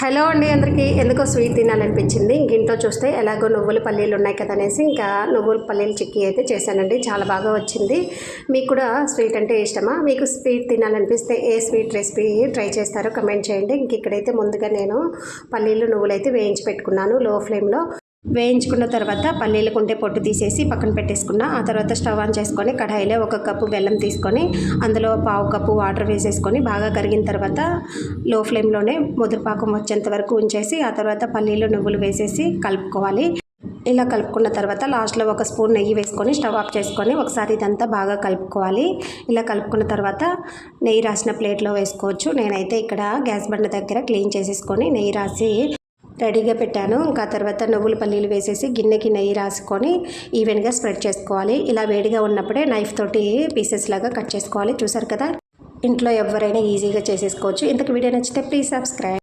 Hello అండి అందరికీ. ఎందుకో స్వీట్ తినాలనిపించింది. ఇంక ఇంట్లో చూస్తే ఎలాగో నువ్వుల పల్లీలు ఉన్నాయి కదా అనేసి ఇంకా నువ్వుల పల్లీలు చిక్కీ అయితే చేశానండి. చాలా బాగా వచ్చింది. మీకు కూడా స్వీట్ అంటే ఇష్టమా? మీకు స్వీట్ తినాలనిపిస్తే ఏ స్వీట్ రెసిపీ ట్రై చేస్తారో కమెంట్ చేయండి. ఇంక ఇక్కడైతే ముందుగా నేను పల్లీలు నువ్వులు అయితే వేయించి పెట్టుకున్నాను లో ఫ్లేమ్లో. వేయించుకున్న తర్వాత పల్లీలకు ఉంటే పొట్టు తీసేసి పక్కన పెట్టేసుకున్న ఆ తర్వాత స్టవ్ ఆన్ చేసుకొని కడాయిలో ఒక కప్పు బెల్లం తీసుకొని అందులో పావు కప్పు వాటర్ వేసేసుకొని బాగా కరిగిన తర్వాత లో ఫ్లేమ్లోనే ముదురుపాకం వచ్చేంత వరకు ఉంచేసి ఆ తర్వాత పల్లీలు నువ్వులు వేసేసి కలుపుకోవాలి. ఇలా కలుపుకున్న తర్వాత లాస్ట్లో ఒక స్పూన్ నెయ్యి వేసుకొని స్టవ్ ఆఫ్ చేసుకొని ఒకసారి ఇదంతా బాగా కలుపుకోవాలి. ఇలా కలుపుకున్న తర్వాత నెయ్యి రాసిన ప్లేట్లో వేసుకోవచ్చు. నేనైతే ఇక్కడ గ్యాస్ బండ దగ్గర క్లీన్ చేసేసుకొని నెయ్యి రాసి రెడీగా పెట్టాను. ఇంకా తర్వాత నువ్వుల పల్లీలు వేసేసి గిన్నెకి నెయ్యి రాసుకొని ఈవెన్గా స్ప్రెడ్ చేసుకోవాలి. ఇలా వేడిగా ఉన్నప్పుడే నైఫ్ తోటి పీసెస్ లాగా కట్ చేసుకోవాలి. చూసారు కదా? ఇంట్లో ఎవరైనా ఈజీగా చేసేసుకోవచ్చు. ఇంతకు వీడియో నచ్చితే ప్లీజ్ సబ్స్క్రైబ్